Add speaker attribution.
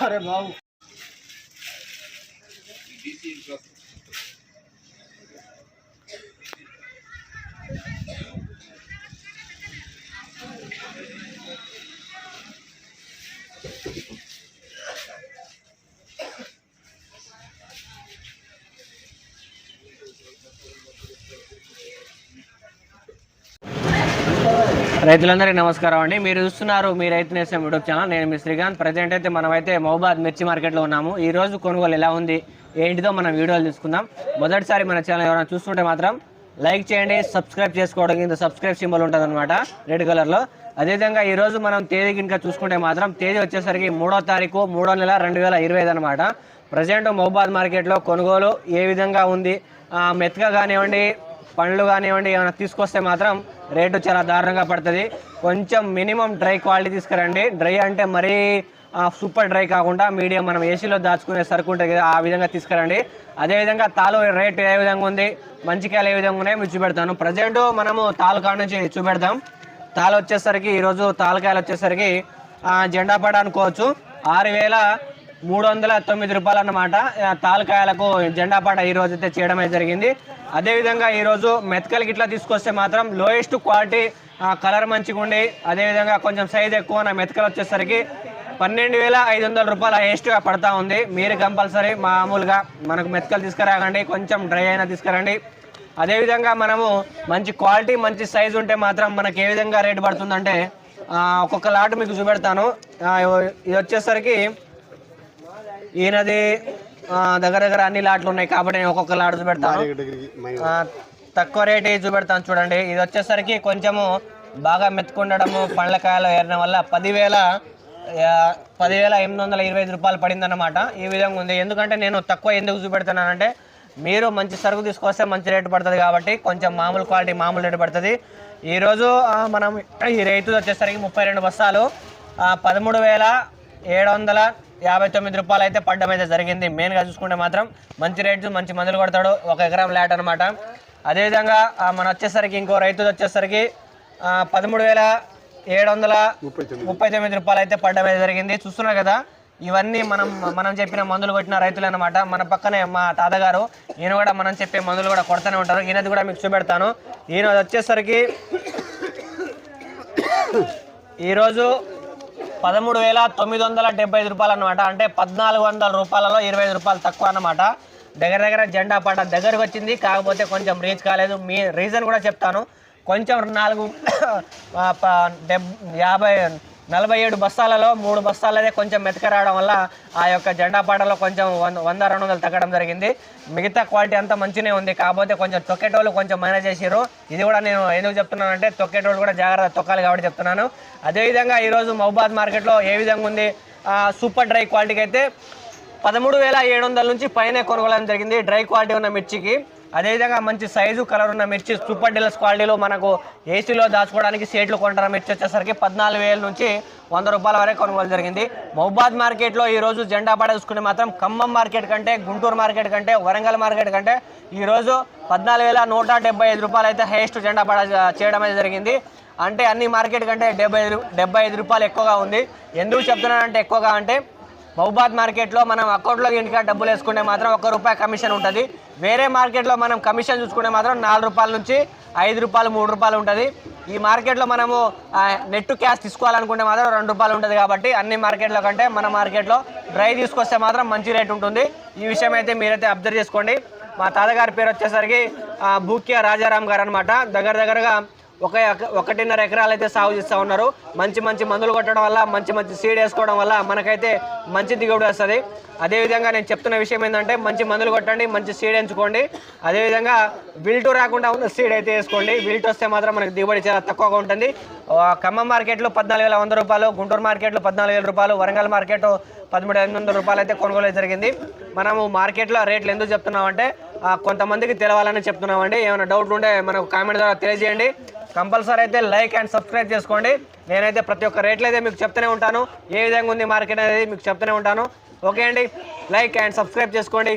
Speaker 1: अरे भाई రైతులందరికీ నమస్కారం అండి. మీరు చూస్తున్నారు మీ రైతు నేసం యూట్యూబ్ ఛానల్. నేను మీ శ్రీకాంత్. ప్రజెంట్ అయితే మనమైతే మహబాద్ మిర్చి మార్కెట్లో ఉన్నాము. ఈ రోజు కొనుగోలు ఎలా ఉంది ఏంటిదో మనం వీడియోలు తీసుకుందాం. మొదటిసారి మన ఛానల్ ఎవరైనా చూస్తుంటే మాత్రం లైక్ చేయండి సబ్స్క్రైబ్ చేసుకోవడం ఇంత సబ్స్క్రైబ్ సింబల్ ఉంటుంది అనమాట రెడ్ కలర్లో. అదేవిధంగా ఈరోజు మనం తేదీ కనుక చూసుకుంటే మాత్రం తేదీ వచ్చేసరికి మూడో తారీఖు మూడో నెల రెండు వేల ఇరవై ఐదు అనమాట ప్రజెంట్ మహబాద్ మార్కెట్లో కొనుగోలు ఏ విధంగా ఉంది మెత్తగా కానివ్వండి పండ్లు కానివ్వండి ఏమైనా తీసుకొస్తే మాత్రం రేటు చాలా దారుణంగా పడుతుంది. కొంచెం మినిమం డ్రై క్వాలిటీ తీసుకురండి. డ్రై అంటే మరీ సూపర్ డ్రై కాకుండా మీడియం మనం ఏసీలో దాచుకునే సరుకు ఉంటుంది కదా ఆ విధంగా తీసుకురండి. అదేవిధంగా తాలు రేటు ఏ విధంగా ఉంది మంచికాయలు ఏ విధంగా ఉన్నాయో మీరు చూపెడతాను. ప్రజెంట్ మనము తాలూకా నుంచి చూపెడతాం తాలు వచ్చేసరికి ఈరోజు తాలకాయలు వచ్చేసరికి జెండా పడ అనుకోవచ్చు. ఆరు వేల మూడు వందల తొమ్మిది రూపాయలు అన్నమాట తాలూకాయలకు తాలకాయలకు జెండా పాట ఈ రోజు అయితే చేయడం అయితే జరిగింది. అదేవిధంగా ఈరోజు మెతకలకి ఇట్లా తీసుకొస్తే మాత్రం లోయెస్ట్ క్వాలిటీ కలర్ మంచిగా ఉండి అదేవిధంగా కొంచెం సైజ్ ఎక్కువ ఉన్న మెతకలు వచ్చేసరికి పన్నెండు వేల ఐదు వందల రూపాయలు హైయెస్ట్గా పడతా ఉంది. మీరు కంపల్సరీ మామూలుగా మనకు మెతకలు తీసుకురాకండి కొంచెం డ్రై అయినా తీసుకురండి. అదేవిధంగా మనము మంచి క్వాలిటీ మంచి సైజు ఉంటే మాత్రం మనకి ఏ విధంగా రేటు పడుతుందంటే ఒక్కొక్క లాట్ మీకు చూపెడతాను. ఇది వచ్చేసరికి ఈయనది దగ్గర దగ్గర అన్ని లాట్లు ఉన్నాయి కాబట్టి నేను ఒక్కొక్క లాట్ చూపెడతాను. తక్కువ రేట్ చూపెడతాను చూడండి. ఇది వచ్చేసరికి కొంచెము బాగా మెత్తుకుండడము పండ్లకాయలు ఏరడం వల్ల పదివేల పదివేల ఎనిమిది వందల ఇరవై ఐదు రూపాయలు పడిందన్నమాట. ఈ విధంగా ఉంది. ఎందుకంటే నేను తక్కువ ఎందుకు చూపెడుతున్నానంటే మీరు మంచి సరుకు తీసుకొస్తే మంచి రేటు పడుతుంది కాబట్టి కొంచెం మామూలు క్వాలిటీ మామూలు రేటు పడుతుంది. ఈరోజు మనం ఈ రైతు వచ్చేసరికి ముప్పై రెండు బస్తాలు ఆ, పదమూడు వేల ఏడు వందల యాభై తొమ్మిది రూపాయలు అయితే పడ్డం అయితే జరిగింది. మెయిన్గా చూసుకుంటే మాత్రం మంచి రేటు మంచి మందులు కొడతాడు. ఒక ఎకరం ల్యాట్ అనమాట అదేవిధంగా మన వచ్చేసరికి ఇంకో రైతు వచ్చేసరికి పదమూడు వేల ఏడు వందల ముప్పై తొమ్మిది రూపాయలు అయితే పడ్డం అయితే జరిగింది. చూస్తున్నారు కదా ఇవన్నీ మనం మనం చెప్పిన మందులు కొట్టిన రైతులు అనమాట మన పక్కనే మా తాతగారు ఈయన కూడా మనం చెప్పే మందులు కూడా కొడతానే ఉంటారు. ఈయనది కూడా మీకు చూపెడతాను. ఈయన వచ్చేసరికి ఈరోజు పదమూడు వేల తొమ్మిది వందల డెబ్బై ఐదు రూపాయలు అనమాట అంటే పద్నాలుగు వందల రూపాయలలో ఇరవై ఐదు రూపాయలు తక్కువ అన్నమాట. దగ్గర దగ్గర జెండా పాట దగ్గరకు వచ్చింది. కాకపోతే కొంచెం రీచ్ కాలేదు. మీ రీజన్ కూడా చెప్తాను. కొంచెం నాలుగు డెబ్ యాభై నలభై ఏడు బస్తాలలో మూడు బస్తాలదే కొంచెం మెతక రావడం వల్ల ఆ యొక్క జెండా పాటలో కొంచెం వంద వంద రెండు వందలు తగ్గడం జరిగింది. మిగతా క్వాలిటీ అంతా మంచినే ఉంది. కాకపోతే కొంచెం తొక్కేటోళ్ళు కొంచెం మేనేజ్ చేసారు ఇది కూడా నేను ఎందుకు చెప్తున్నానంటే తొక్కేటోళ్ళు కూడా జాగ్రత్త తొక్కాలి కాబట్టి చెప్తున్నాను. అదేవిధంగా ఈరోజు మహబాద్ మార్కెట్లో ఏ విధంగా ఉంది? సూపర్ డ్రై క్వాలిటీకి అయితే పదమూడు వేల ఏడు వందల నుంచి పైన కొనుగోలు జరిగింది. డ్రై క్వాలిటీ ఉన్న మిర్చికి అదేవిధంగా మంచి సైజు కలర్ ఉన్న మిర్చి సూపర్ డీలర్స్ క్వాలిటీలో మనకు ఏసీలో దాచుకోవడానికి సేట్లు కొంటున్న మిర్చి వచ్చేసరికి పద్నాలుగు వేల నుంచి వంద రూపాయల వరకు కొనుగోలు జరిగింది. మహబాద్ మార్కెట్లో ఈరోజు జెండా పడ చూసుకుంటే మాత్రం ఖమ్మం మార్కెట్ కంటే గుంటూరు మార్కెట్ కంటే వరంగల్ మార్కెట్ కంటే ఈరోజు పద్నాలుగు వేల నూట డెబ్బై ఐదు రూపాయలు అయితే హైయెస్ట్ జెండా పడ చేయడం అయితే జరిగింది. అంటే అన్ని మార్కెట్ కంటే డెబ్బై ఐదు డెబ్బై ఐదు రూపాయలు ఎక్కువగా ఉంది. ఎందుకు చెప్తున్నానంటే ఎక్కువగా అంటే మహబాద్ మార్కెట్లో మనం అకౌంట్లో ఇంటికా డబ్బులు వేసుకుంటే మాత్రం ఒక్క రూపాయి కమిషన్ ఉంటుంది. వేరే మార్కెట్లో మనం కమిషన్ చూసుకుంటే మాత్రం నాలుగు రూపాయల నుంచి ఐదు రూపాయలు మూడు రూపాయలు ఉంటుంది. ఈ మార్కెట్లో మనము నెట్ క్యాష్ తీసుకోవాలనుకుంటే మాత్రం రెండు రూపాయలు ఉంటుంది కాబట్టి అన్ని మార్కెట్లో కంటే మన మార్కెట్లో డ్రై తీసుకొస్తే మాత్రం మంచి రేట్ ఉంటుంది. ఈ విషయం అయితే మీరైతే అబ్జర్వ్ చేసుకోండి. మా తాతగారి పేరు వచ్చేసరికి భూక్య రాజారాం గారు అనమాట దగ్గర దగ్గరగా ఒక ఎక- ఒకటిన్నర ఎకరాలు అయితే సాగు చేస్తూ ఉన్నారు. మంచి మంచి మందులు కొట్టడం వల్ల మంచి మంచి సీడ్ వేసుకోవడం వల్ల మనకైతే మంచి దిగుబడి వస్తుంది. అదేవిధంగా నేను చెప్తున్న విషయం ఏంటంటే మంచి మందులు కొట్టండి మంచి సీడ్ ఎంచుకోండి. అదేవిధంగా విల్టు రాకుండా ఉన్న సీడ్ అయితే వేసుకోండి. విల్టు వస్తే మాత్రం మనకి దిగుబడి చాలా తక్కువగా ఉంటుంది. ఖమ్మం మార్కెట్లో పద్నాలుగు వేల వంద రూపాయలు గుంటూరు మార్కెట్లో పద్నాలుగు వేల రూపాయలు వరంగల్ మార్కెట్ పదమూడు ఎనిమిది వందల రూపాయలు అయితే కొనుగోలు జరిగింది. మనము మార్కెట్లో రేట్లు ఎందుకు చెప్తున్నామంటే కొంతమందికి తెలవాలని చెప్తున్నామండి. ఏమైనా డౌట్లు ఉంటే మనకు కామెంట్ ద్వారా తెలియజేయండి. కంపల్సరీ అయితే లైక్ అండ్ సబ్స్క్రైబ్ చేసుకోండి. నేనైతే ప్రతి ఒక్క రేట్లు అయితే మీకు చెప్తూనే ఉంటాను. ఏ విధంగా ఉంది మార్కెట్ అనేది మీకు చెప్తూనే ఉంటాను. ఓకే అండి. లైక్ అండ్ సబ్స్క్రైబ్ చేసుకోండి.